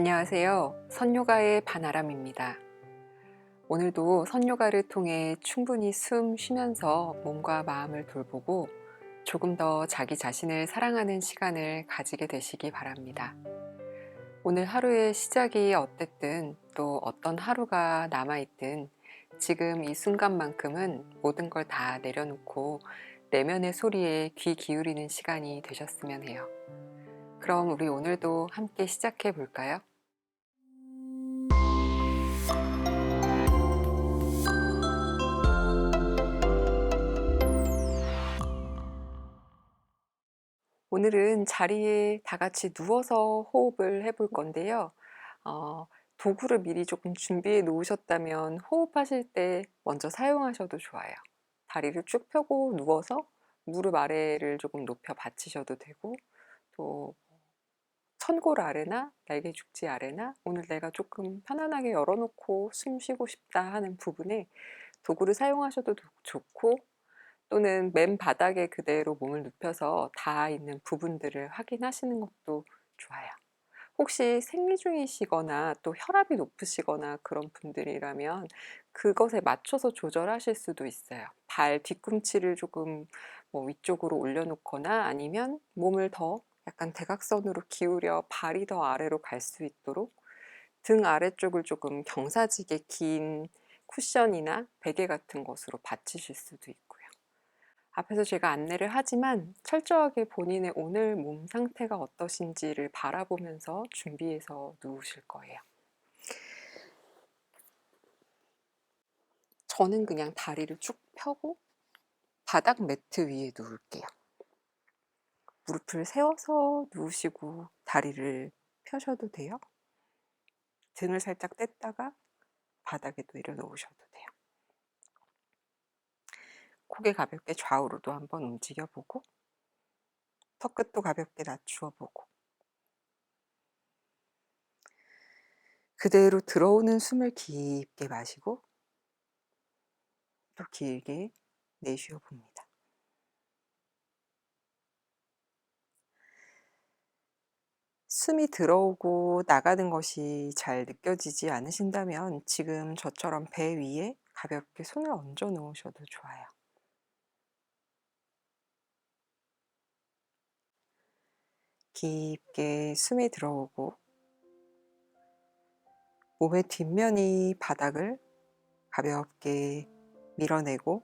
안녕하세요. 선요가의 반아람입니다. 오늘도 선요가를 통해 충분히 숨 쉬면서 몸과 마음을 돌보고 조금 더 자기 자신을 사랑하는 시간을 가지게 되시기 바랍니다. 오늘 하루의 시작이 어땠든 또 어떤 하루가 남아있든 지금 이 순간만큼은 모든 걸 다 내려놓고 내면의 소리에 귀 기울이는 시간이 되셨으면 해요. 그럼 우리 오늘도 함께 시작해 볼까요? 오늘은 자리에 다 같이 누워서 호흡을 해볼 건데요. 어, 도구를 미리 조금 준비해 놓으셨다면 호흡하실 때 먼저 사용하셔도 좋아요. 다리를 쭉 펴고 누워서 무릎 아래를 조금 높여 받치셔도 되고 또 천골 아래나 날개 죽지 아래나 오늘 내가 조금 편안하게 열어놓고 숨 쉬고 싶다 하는 부분에 도구를 사용하셔도 좋고 또는 맨 바닥에 그대로 몸을 눕혀서 닿아 있는 부분들을 확인하시는 것도 좋아요. 혹시 생리 중이시거나 또 혈압이 높으시거나 그런 분들이라면 그것에 맞춰서 조절하실 수도 있어요. 발 뒤꿈치를 조금 뭐 위쪽으로 올려놓거나 아니면 몸을 더 약간 대각선으로 기울여 발이 더 아래로 갈 수 있도록 등 아래쪽을 조금 경사지게 긴 쿠션이나 베개 같은 것으로 받치실 수도 있고요. 앞에서 제가 안내를 하지만 철저하게 본인의 오늘 몸 상태가 어떠신지를 바라보면서 준비해서 누우실 거예요. 저는 그냥 다리를 쭉 펴고 바닥 매트 위에 누울게요. 무릎을 세워서 누우시고 다리를 펴셔도 돼요. 등을 살짝 뗐다가 바닥에 내려 놓으셔도 돼요. 고개 가볍게 좌우로도 한번 움직여 보고 턱끝도 가볍게 낮추어 보고 그대로 들어오는 숨을 깊게 마시고 또 길게 내쉬어 봅니다. 숨이 들어오고 나가는 것이 잘 느껴지지 않으신다면 지금 저처럼 배 위에 가볍게 손을 얹어 놓으셔도 좋아요. 깊게 숨이 들어오고 몸의 뒷면이 바닥을 가볍게 밀어내고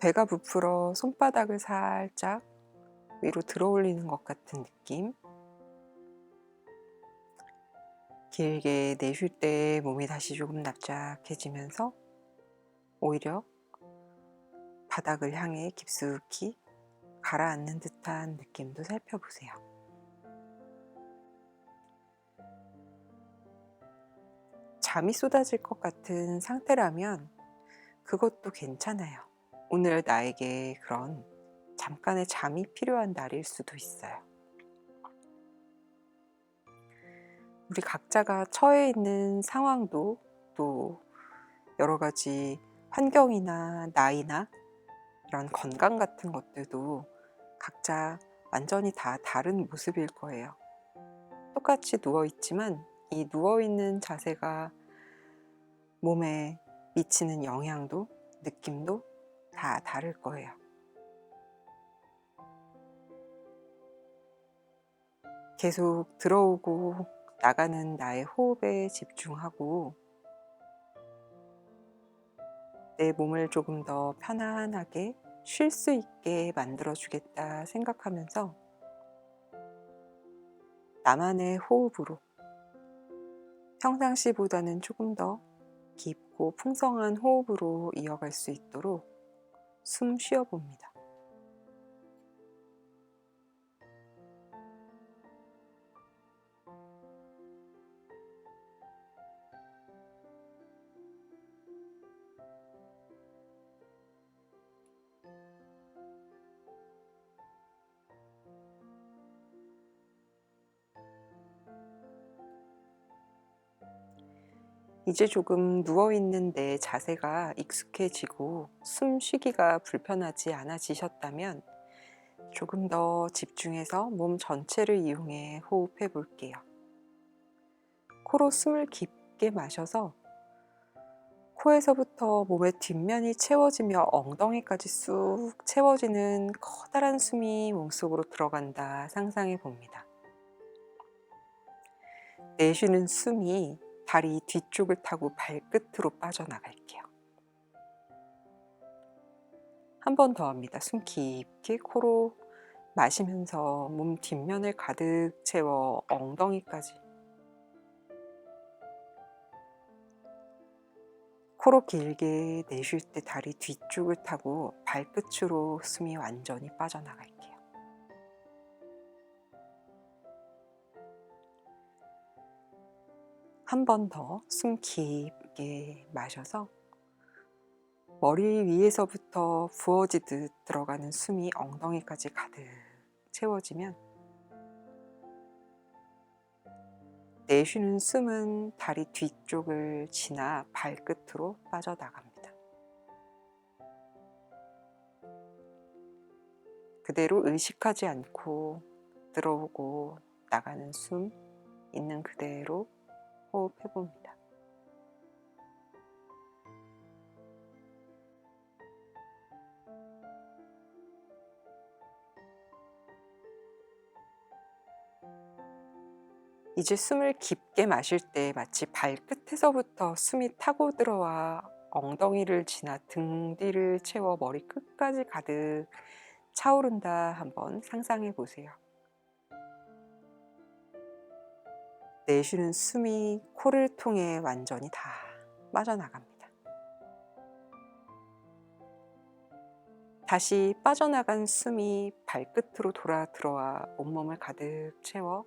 배가 부풀어 손바닥을 살짝 위로 들어 올리는 것 같은 느낌. 길게 내쉴 때 몸이 다시 조금 납작해지면서 오히려 바닥을 향해 깊숙이 가라앉는 듯한 느낌도 살펴보세요. 잠이 쏟아질 것 같은 상태라면 그것도 괜찮아요. 오늘 나에게 그런 잠깐의 잠이 필요한 날일 수도 있어요. 우리 각자가 처해 있는 상황도 또 여러 가지 환경이나 나이나 이런 건강 같은 것들도 각자 완전히 다 다른 모습일 거예요. 똑같이 누워 있지만 이 누워 있는 자세가 몸에 미치는 영향도 느낌도 다 다를 거예요. 계속 들어오고 나가는 나의 호흡에 집중하고 내 몸을 조금 더 편안하게 쉴 수 있게 만들어 주겠다 생각하면서 나만의 호흡으로 평상시보다는 조금 더 깊고 풍성한 호흡으로 이어갈 수 있도록 숨 쉬어 봅니다. 이제 조금 누워있는 내 자세가 익숙해지고 숨 쉬기가 불편하지 않아지셨다면 조금 더 집중해서 몸 전체를 이용해 호흡해 볼게요. 코로 숨을 깊게 마셔서 코에서부터 몸의 뒷면이 채워지며 엉덩이까지 쑥 채워지는 커다란 숨이 몸속으로 들어간다 상상해 봅니다. 내쉬는 숨이 다리 뒤쪽을 타고 발끝으로 빠져나갈게요. 한 번 더 합니다. 숨 깊게 코로 마시면서 몸 뒷면을 가득 채워 엉덩이까지 코로 길게 내쉴 때 다리 뒤쪽을 타고 발끝으로 숨이 완전히 빠져나갈게요. 한 번 더 숨 깊게 마셔서 머리 위에서부터 부어지듯 들어가는 숨이 엉덩이까지 가득 채워지면 내쉬는 숨은 다리 뒤쪽을 지나 발끝으로 빠져나갑니다. 그대로 의식하지 않고 들어오고 나가는 숨 있는 그대로 호흡해 봅니다. 이제 숨을 깊게 마실 때 마치 발끝에서부터 숨이 타고 들어와 엉덩이를 지나 등 뒤를 채워 머리 끝까지 가득 차오른다 한번 상상해 보세요. 내쉬는 숨이 코를 통해 완전히 다 빠져나갑니다. 다시 빠져나간 숨이 발끝으로 돌아 들어와 온몸을 가득 채워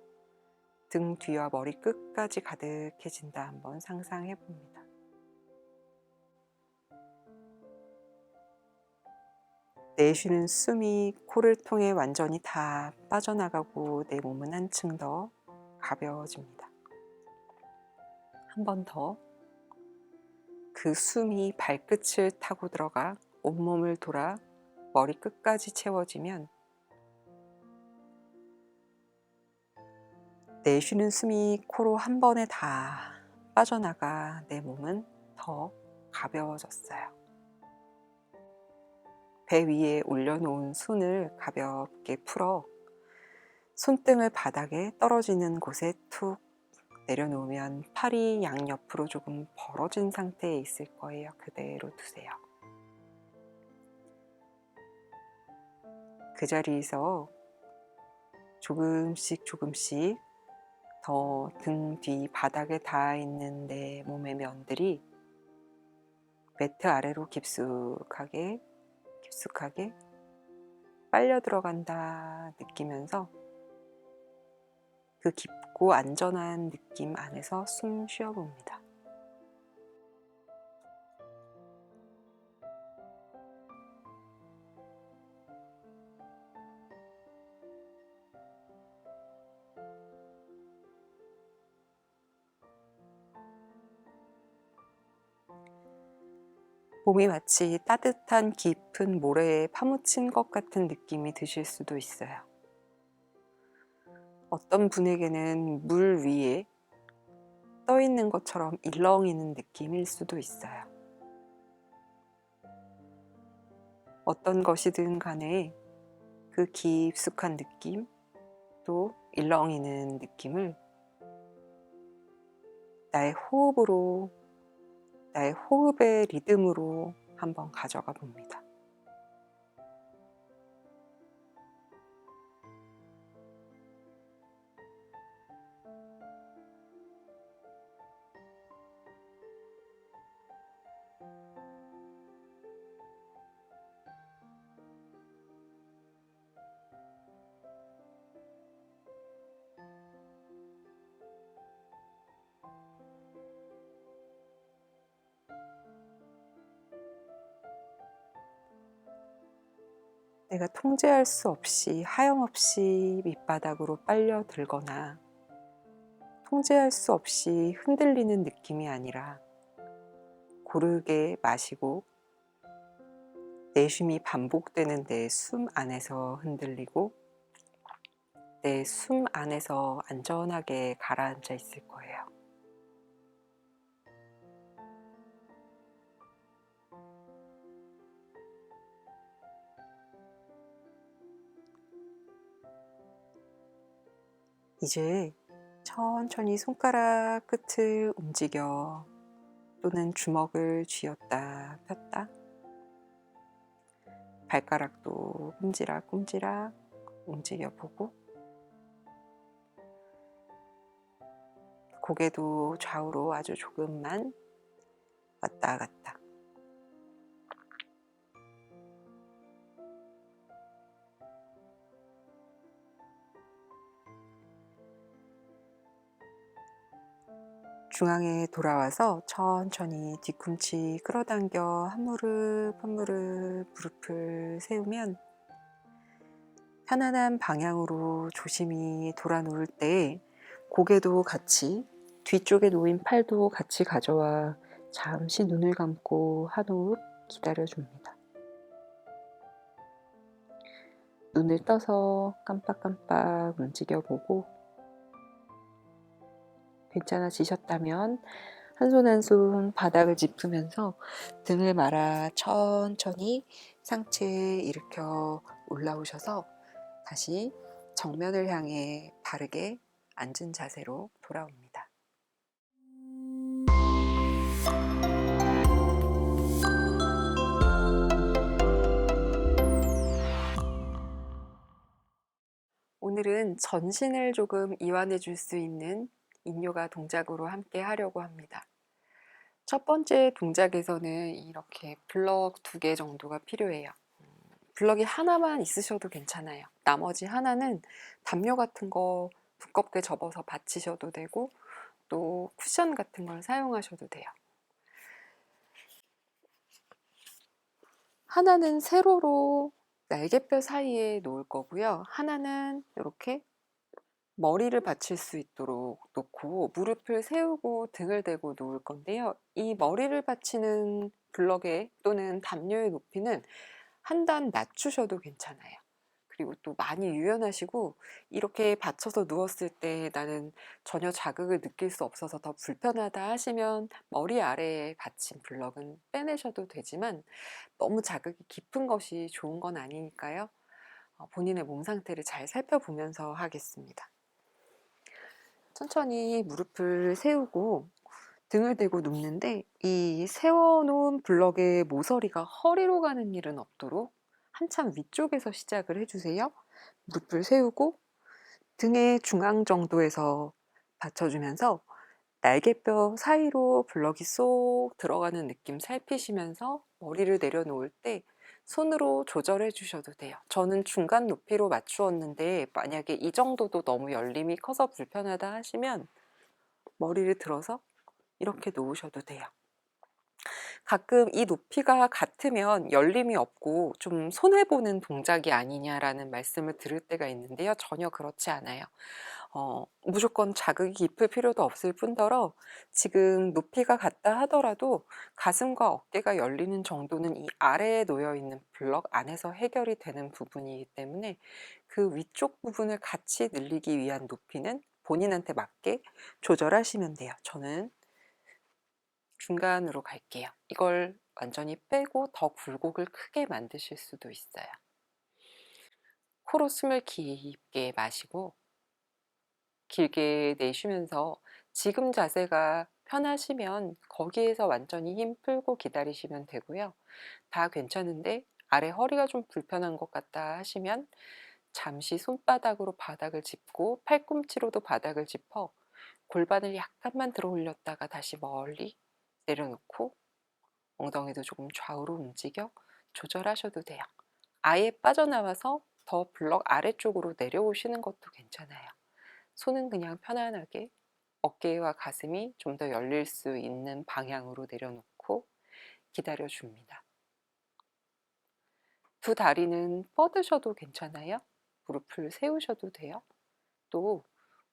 등 뒤와 머리 끝까지 가득해진다 한번 상상해 봅니다. 내쉬는 숨이 코를 통해 완전히 다 빠져나가고 내 몸은 한층 더 가벼워집니다. 한 번 더. 그 숨이 발끝을 타고 들어가 온몸을 돌아 머리 끝까지 채워지면 내쉬는 숨이 코로 한 번에 다 빠져나가 내 몸은 더 가벼워졌어요. 배 위에 올려놓은 손을 가볍게 풀어 손등을 바닥에 떨어지는 곳에 툭 내려놓으면 팔이 양옆으로 조금 벌어진 상태에 있을 거예요. 그대로 두세요. 그 자리에서 조금씩 조금씩 더 등 뒤 바닥에 닿아 있는 내 몸의 면들이 매트 아래로 깊숙하게 깊숙하게 빨려 들어간다 느끼면서 그 깊고 안전한 느낌 안에서 숨 쉬어 봅니다. 몸이 마치 따뜻한 깊은 모래에 파묻힌 것 같은 느낌이 드실 수도 있어요. 어떤 분에게는 물 위에 떠 있는 것처럼 일렁이는 느낌일 수도 있어요. 어떤 것이든 간에 그 깊숙한 느낌, 또 일렁이는 느낌을 나의 호흡으로 나의 호흡의 리듬으로 한번 가져가 봅니다. 내가 통제할 수 없이 하염없이 밑바닥으로 빨려 들거나 통제할 수 없이 흔들리는 느낌이 아니라 고르게 마시고 내쉼이 반복되는 내 숨 안에서 흔들리고 내 숨 안에서 안전하게 가라앉아 있을 거예요. 이제 천천히 손가락 끝을 움직여 또는 주먹을 쥐었다 폈다. 발가락도 꼼지락 꼼지락 움직여 보고 고개도 좌우로 아주 조금만 왔다 갔다. 중앙에 돌아와서 천천히 뒤꿈치 끌어당겨 한 무릎 한 무릎 무릎을 세우면 편안한 방향으로 조심히 돌아 놓을 때 고개도 같이 뒤쪽에 놓인 팔도 같이 가져와 잠시 눈을 감고 한 호흡 기다려 줍니다. 눈을 떠서 깜빡깜빡 움직여 보고 괜찮아지셨다면 한 손 한 손 바닥을 짚으면서 등을 말아 천천히 상체에 일으켜 올라오셔서 다시 정면을 향해 바르게 앉은 자세로 돌아옵니다. 오늘은 전신을 조금 이완해 줄 수 있는 인요가 동작으로 함께 하려고 합니다. 첫 번째 동작에서는 이렇게 블럭 두 개 정도가 필요해요. 음, 블럭이 하나만 있으셔도 괜찮아요. 나머지 하나는 담요 같은 거 두껍게 접어서 받치셔도 되고 또 쿠션 같은 걸 사용하셔도 돼요. 하나는 세로로 날개뼈 사이에 놓을 거고요. 하나는 이렇게 머리를 받칠 수 있도록 놓고 무릎을 세우고 등을 대고 놓을 건데요. 이 머리를 받치는 블럭에 또는 담요의 높이는 한 단 낮추셔도 괜찮아요. 그리고 또 많이 유연하시고 이렇게 받쳐서 누웠을 때 나는 전혀 자극을 느낄 수 없어서 더 불편하다 하시면 머리 아래에 받친 블럭은 빼내셔도 되지만 너무 자극이 깊은 것이 좋은 건 아니니까요. 어, 본인의 몸 상태를 잘 살펴보면서 하겠습니다. 천천히 무릎을 세우고 등을 대고 눕는데 이 세워놓은 블럭의 모서리가 허리로 가는 일은 없도록 한참 위쪽에서 시작을 해주세요. 무릎을 세우고 등의 중앙 정도에서 받쳐주면서 날개뼈 사이로 블럭이 쏙 들어가는 느낌 살피시면서 머리를 내려놓을 때 손으로 조절해 주셔도 돼요. 저는 중간 높이로 맞추었는데 만약에 이 정도도 너무 열림이 커서 불편하다 하시면 머리를 들어서 이렇게 놓으셔도 돼요. 가끔 이 높이가 같으면 열림이 없고 좀 손해보는 동작이 아니냐라는 말씀을 들을 때가 있는데요. 전혀 그렇지 않아요. 어, 무조건 자극이 깊을 필요도 없을 뿐더러 지금 높이가 같다 하더라도 가슴과 어깨가 열리는 정도는 이 아래에 놓여 있는 블럭 안에서 해결이 되는 부분이기 때문에 그 위쪽 부분을 같이 늘리기 위한 높이는 본인한테 맞게 조절하시면 돼요. 저는 중간으로 갈게요. 이걸 완전히 빼고 더 굴곡을 크게 만드실 수도 있어요. 코로 숨을 깊게 마시고 길게 내쉬면서 지금 자세가 편하시면 거기에서 완전히 힘 풀고 기다리시면 되고요. 다 괜찮은데 아래 허리가 좀 불편한 것 같다 하시면 잠시 손바닥으로 바닥을 짚고 팔꿈치로도 바닥을 짚어 골반을 약간만 들어 올렸다가 다시 멀리 내려놓고 엉덩이도 조금 좌우로 움직여 조절하셔도 돼요. 아예 빠져나와서 더 블럭 아래쪽으로 내려오시는 것도 괜찮아요. 손은 그냥 편안하게 어깨와 가슴이 좀 더 열릴 수 있는 방향으로 내려놓고 기다려 줍니다. 두 다리는 뻗으셔도 괜찮아요. 무릎을 세우셔도 돼요. 또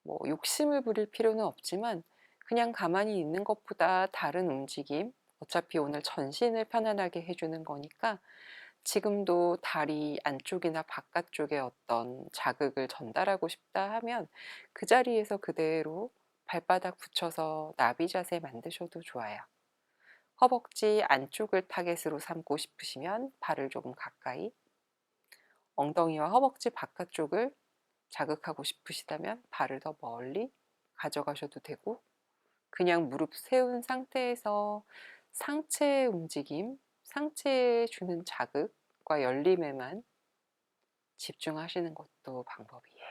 뭐 욕심을 부릴 필요는 없지만 그냥 가만히 있는 것보다 다른 움직임, 어차피 오늘 전신을 편안하게 해주는 거니까 지금도 다리 안쪽이나 바깥쪽에 어떤 자극을 전달하고 싶다 하면 그 자리에서 그대로 발바닥 붙여서 나비 자세 만드셔도 좋아요. 허벅지 안쪽을 타겟으로 삼고 싶으시면 발을 조금 가까이 엉덩이와 허벅지 바깥쪽을 자극하고 싶으시다면 발을 더 멀리 가져가셔도 되고 그냥 무릎 세운 상태에서 상체의 움직임, 상체에 주는 자극과 열림에만 집중하시는 것도 방법이에요.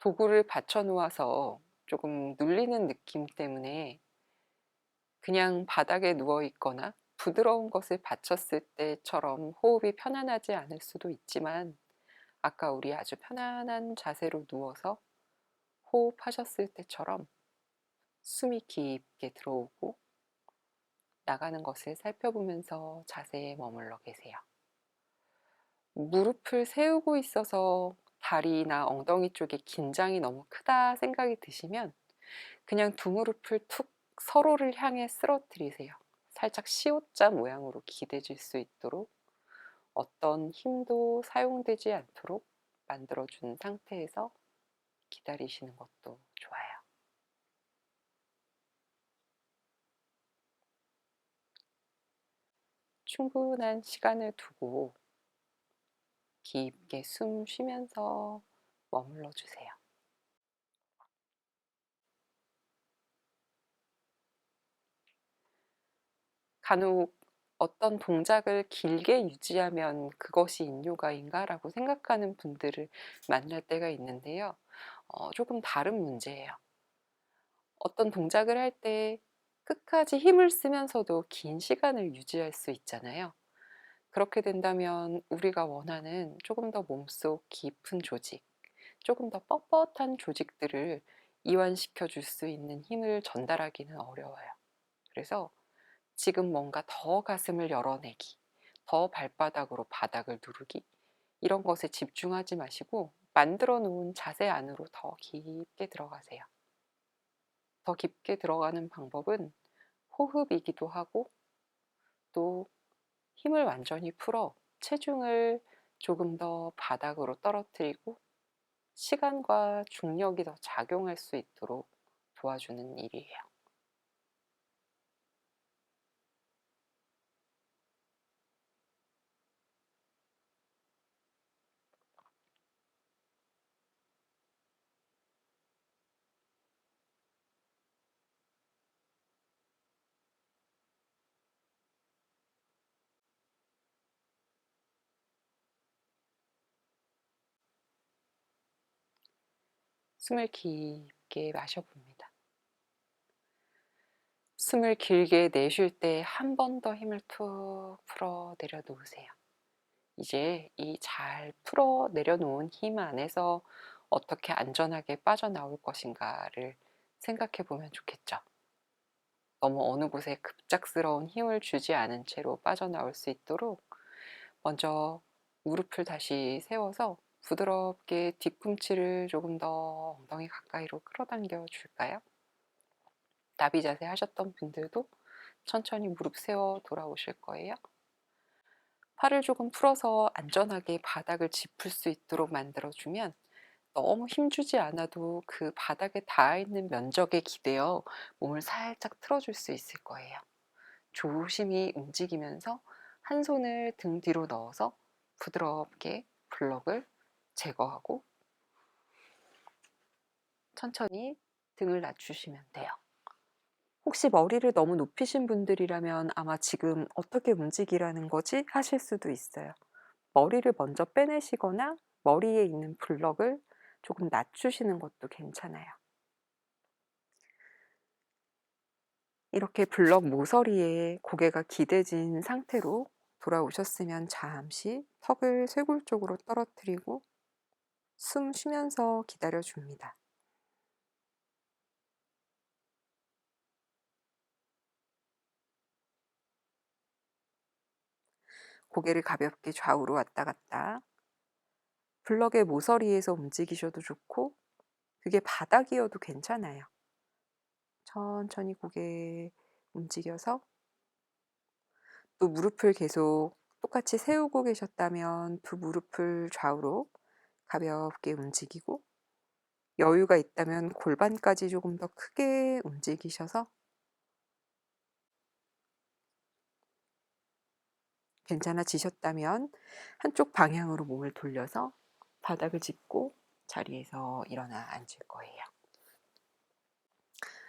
도구를 받쳐 놓아서 조금 눌리는 느낌 때문에 그냥 바닥에 누워 있거나 부드러운 것을 받쳤을 때처럼 호흡이 편안하지 않을 수도 있지만 아까 우리 아주 편안한 자세로 누워서 호흡하셨을 때처럼 숨이 깊게 들어오고 나가는 것을 살펴보면서 자세에 머물러 계세요. 무릎을 세우고 있어서 다리나 엉덩이 쪽에 긴장이 너무 크다 생각이 드시면 그냥 두 무릎을 툭 서로를 향해 쓰러뜨리세요. 살짝 시옷자 모양으로 기대질 수 있도록 어떤 힘도 사용되지 않도록 만들어준 상태에서 기다리시는 것도 좋아요. 충분한 시간을 두고 깊게 숨 쉬면서 머물러 주세요. 간혹 어떤 동작을 길게 유지하면 그것이 인요가인가라고 생각하는 분들을 만날 때가 있는데요. 어, 조금 다른 문제예요. 어떤 동작을 할 때 끝까지 힘을 쓰면서도 긴 시간을 유지할 수 있잖아요. 그렇게 된다면 우리가 원하는 조금 더 몸속 깊은 조직, 조금 더 뻣뻣한 조직들을 이완시켜 줄 수 있는 힘을 전달하기는 어려워요. 그래서 지금 뭔가 더 가슴을 열어내기, 더 발바닥으로 바닥을 누르기, 이런 것에 집중하지 마시고 만들어 놓은 자세 안으로 더 깊게 들어가세요. 더 깊게 들어가는 방법은 호흡이기도 하고 또 힘을 완전히 풀어 체중을 조금 더 바닥으로 떨어뜨리고 시간과 중력이 더 작용할 수 있도록 도와주는 일이에요. 숨을 깊게 마셔봅니다. 숨을 길게 내쉴 때 한 번 더 힘을 툭 풀어 내려놓으세요. 이제 이 잘 풀어 내려놓은 힘 안에서 어떻게 안전하게 빠져나올 것인가를 생각해 보면 좋겠죠. 너무 어느 곳에 급작스러운 힘을 주지 않은 채로 빠져나올 수 있도록 먼저 무릎을 다시 세워서 부드럽게 뒤꿈치를 조금 더 엉덩이 가까이로 끌어당겨 줄까요? 나비 자세 하셨던 분들도 천천히 무릎 세워 돌아오실 거예요. 팔을 조금 풀어서 안전하게 바닥을 짚을 수 있도록 만들어주면 너무 힘주지 않아도 그 바닥에 닿아 있는 면적에 기대어 몸을 살짝 틀어줄 수 있을 거예요. 조심히 움직이면서 한 손을 등 뒤로 넣어서 부드럽게 블럭을 제거하고 천천히 등을 낮추시면 돼요. 혹시 머리를 너무 높이신 분들이라면 아마 지금 어떻게 움직이라는 거지 하실 수도 있어요. 머리를 먼저 빼내시거나 머리에 있는 블럭을 조금 낮추시는 것도 괜찮아요. 이렇게 블럭 모서리에 고개가 기대진 상태로 돌아오셨으면 잠시 턱을 쇄골 쪽으로 떨어뜨리고 숨 쉬면서 기다려 줍니다. 고개를 가볍게 좌우로 왔다 갔다. 블럭의 모서리에서 움직이셔도 좋고, 그게 바닥이어도 괜찮아요. 천천히 고개 움직여서 또 무릎을 계속 똑같이 세우고 계셨다면 두 무릎을 좌우로 가볍게 움직이고 여유가 있다면 골반까지 조금 더 크게 움직이셔서 괜찮아지셨다면 한쪽 방향으로 몸을 돌려서 바닥을 짚고 자리에서 일어나 앉을 거예요.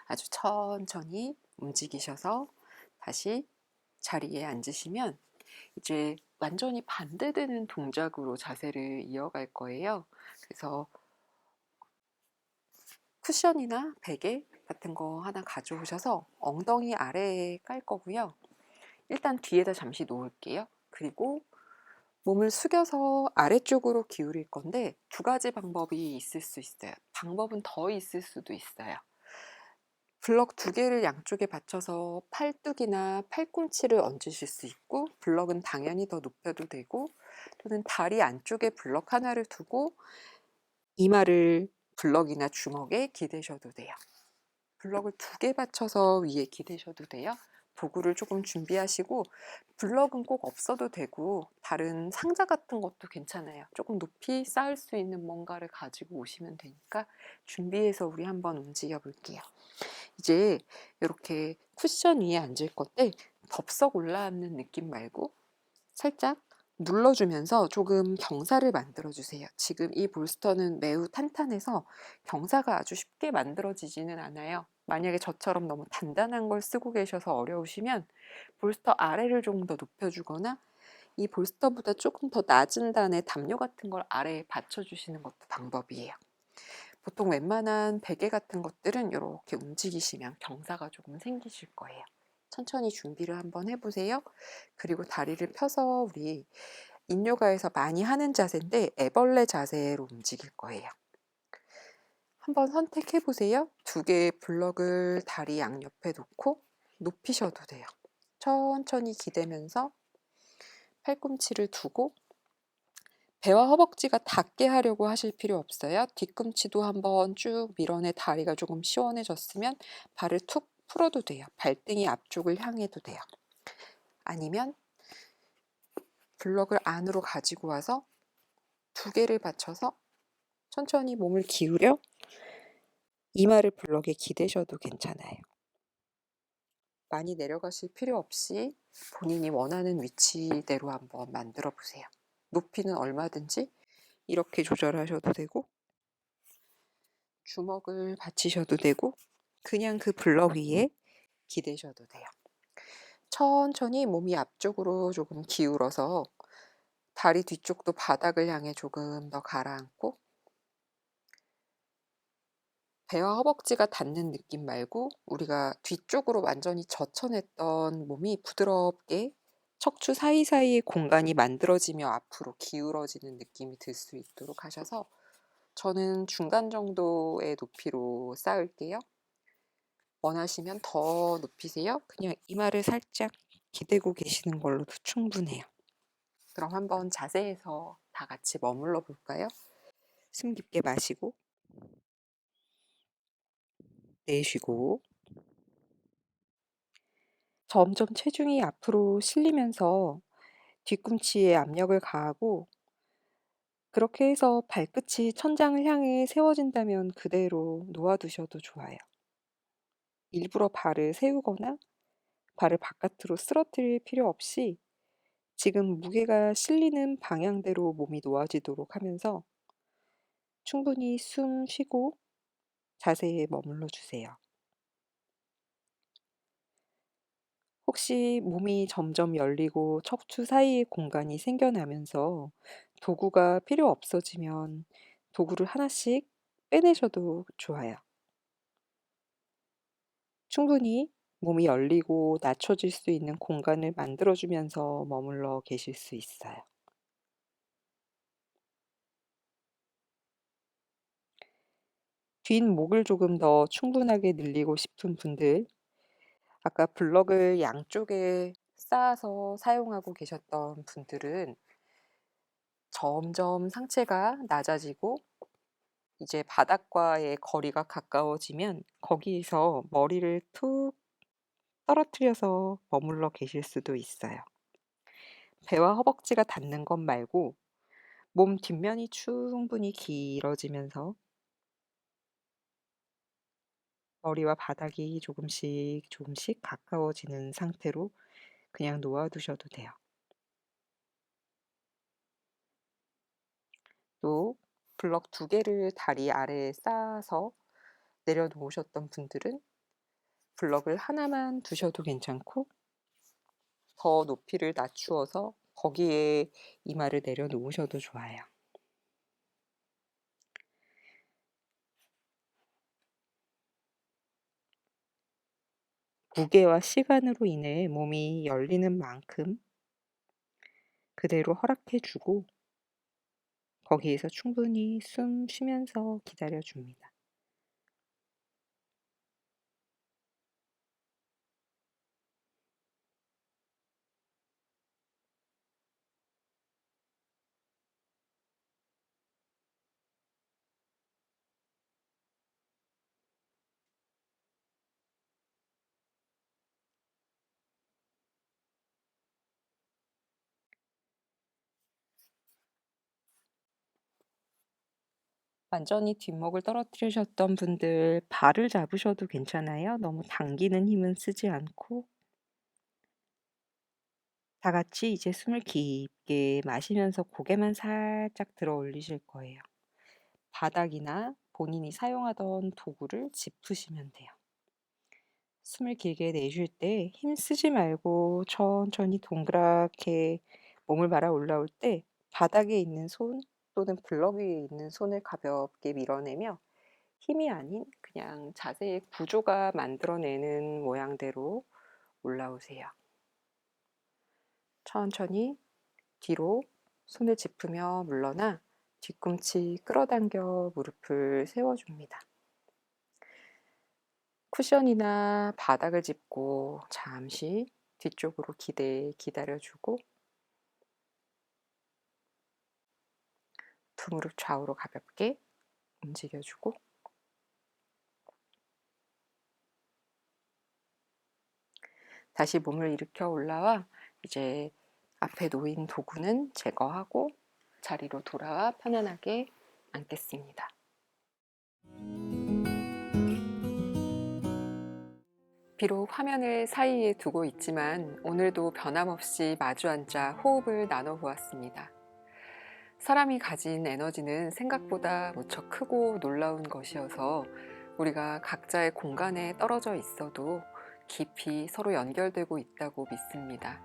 아주 천천히 움직이셔서 다시 자리에 앉으시면 이제 완전히 반대되는 동작으로 자세를 이어갈 거예요. 그래서 쿠션이나 베개 같은 거 하나 가져오셔서 엉덩이 아래에 깔 거고요. 일단 뒤에다 잠시 놓을게요. 그리고 몸을 숙여서 아래쪽으로 기울일 건데 두 가지 방법이 있을 수 있어요. 방법은 더 있을 수도 있어요. 블럭 두 개를 양쪽에 받쳐서 팔뚝이나 팔꿈치를 얹으실 수 있고 블럭은 당연히 더 높여도 되고 또는 다리 안쪽에 블럭 하나를 두고 이마를 블럭이나 주먹에 기대셔도 돼요. 블럭을 두 개 받쳐서 위에 기대셔도 돼요. 도구를 조금 준비하시고 블럭은 꼭 없어도 되고 다른 상자 같은 것도 괜찮아요. 조금 높이 쌓을 수 있는 뭔가를 가지고 오시면 되니까 준비해서 우리 한번 움직여 볼게요. 이제 이렇게 쿠션 위에 앉을 건데 덥석 올라앉는 느낌 말고 살짝 눌러주면서 조금 경사를 만들어 주세요. 지금 이 볼스터는 매우 탄탄해서 경사가 아주 쉽게 만들어지지는 않아요. 만약에 저처럼 너무 단단한 걸 쓰고 계셔서 어려우시면 볼스터 아래를 조금 더 높여주거나 이 볼스터보다 조금 더 낮은 단의 담요 같은 걸 아래에 받쳐주시는 것도 방법이에요. 보통 웬만한 베개 같은 것들은 이렇게 움직이시면 경사가 조금 생기실 거예요. 천천히 준비를 한번 해보세요. 그리고 다리를 펴서 우리 인요가에서 많이 하는 자세인데 애벌레 자세로 움직일 거예요. 한번 선택해 보세요. 두 개의 블럭을 다리 양옆에 놓고 높이셔도 돼요. 천천히 기대면서 팔꿈치를 두고 배와 허벅지가 닿게 하려고 하실 필요 없어요. 뒤꿈치도 한번 쭉 밀어내 다리가 조금 시원해졌으면 발을 툭 풀어도 돼요. 발등이 앞쪽을 향해도 돼요. 아니면 블럭을 안으로 가지고 와서 두 개를 받쳐서 천천히 몸을 기울여 이마를 블럭에 기대셔도 괜찮아요. 많이 내려가실 필요 없이 본인이 원하는 위치대로 한번 만들어 보세요. 높이는 얼마든지 이렇게 조절하셔도 되고 주먹을 받치셔도 되고 그냥 그 블럭 위에 기대셔도 돼요. 천천히 몸이 앞쪽으로 조금 기울어서 다리 뒤쪽도 바닥을 향해 조금 더 가라앉고 배와 허벅지가 닿는 느낌 말고 우리가 뒤쪽으로 완전히 젖혀냈던 몸이 부드럽게 척추 사이사이의 공간이 만들어지며 앞으로 기울어지는 느낌이 들 수 있도록 하셔서 저는 중간 정도의 높이로 쌓을게요. 원하시면 더 높이세요. 그냥 이마를 살짝 기대고 계시는 걸로도 충분해요. 그럼 한번 자세에서 다 같이 머물러 볼까요? 숨 깊게 마시고 내쉬고 점점 체중이 앞으로 실리면서 뒤꿈치에 압력을 가하고 그렇게 해서 발끝이 천장을 향해 세워진다면 그대로 놓아두셔도 좋아요. 일부러 발을 세우거나 발을 바깥으로 쓰러뜨릴 필요 없이 지금 무게가 실리는 방향대로 몸이 놓아지도록 하면서 충분히 숨 쉬고 자세에 머물러 주세요. 혹시 몸이 점점 열리고 척추 사이에 공간이 생겨나면서 도구가 필요 없어지면 도구를 하나씩 빼내셔도 좋아요. 충분히 몸이 열리고 낮춰질 수 있는 공간을 만들어주면서 머물러 계실 수 있어요. 뒷목을 조금 더 충분하게 늘리고 싶은 분들, 아까 블럭을 양쪽에 쌓아서 사용하고 계셨던 분들은 점점 상체가 낮아지고 이제 바닥과의 거리가 가까워지면 거기에서 머리를 툭 떨어뜨려서 머물러 계실 수도 있어요. 배와 허벅지가 닿는 것 말고 몸 뒷면이 충분히 길어지면서 머리와 바닥이 조금씩 조금씩 가까워지는 상태로 그냥 놓아두셔도 돼요. 또 블럭 두 개를 다리 아래에 쌓아서 내려놓으셨던 분들은 블럭을 하나만 두셔도 괜찮고 더 높이를 낮추어서 거기에 이마를 내려놓으셔도 좋아요. 무게와 시간으로 인해 몸이 열리는 만큼 그대로 허락해 주고 거기에서 충분히 숨 쉬면서 기다려 줍니다. 완전히 뒷목을 떨어뜨리셨던 분들 발을 잡으셔도 괜찮아요. 너무 당기는 힘은 쓰지 않고 다 같이 이제 숨을 깊게 마시면서 고개만 살짝 들어 올리실 거예요. 바닥이나 본인이 사용하던 도구를 짚으시면 돼요. 숨을 길게 내쉴 때 힘 쓰지 말고 천천히 동그랗게 몸을 말아 올라올 때 바닥에 있는 손 또는 블럭 위에 있는 손을 가볍게 밀어내며 힘이 아닌 그냥 자세의 구조가 만들어내는 모양대로 올라오세요. 천천히 뒤로 손을 짚으며 물러나 뒤꿈치 끌어당겨 무릎을 세워줍니다. 쿠션이나 바닥을 짚고 잠시 뒤쪽으로 기대 기다려주고 두 무릎 좌우로 가볍게 움직여주고 다시 몸을 일으켜 올라와 이제 앞에 놓인 도구는 제거하고 자리로 돌아와 편안하게 앉겠습니다. 비록 화면을 사이에 두고 있지만 오늘도 변함없이 마주 앉아 호흡을 나눠 보았습니다. 사람이 가진 에너지는 생각보다 무척 크고 놀라운 것이어서 우리가 각자의 공간에 떨어져 있어도 깊이 서로 연결되고 있다고 믿습니다.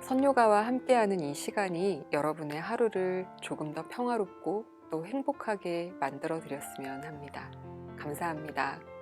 선요가와 함께하는 이 시간이 여러분의 하루를 조금 더 평화롭고 또 행복하게 만들어 드렸으면 합니다. 감사합니다.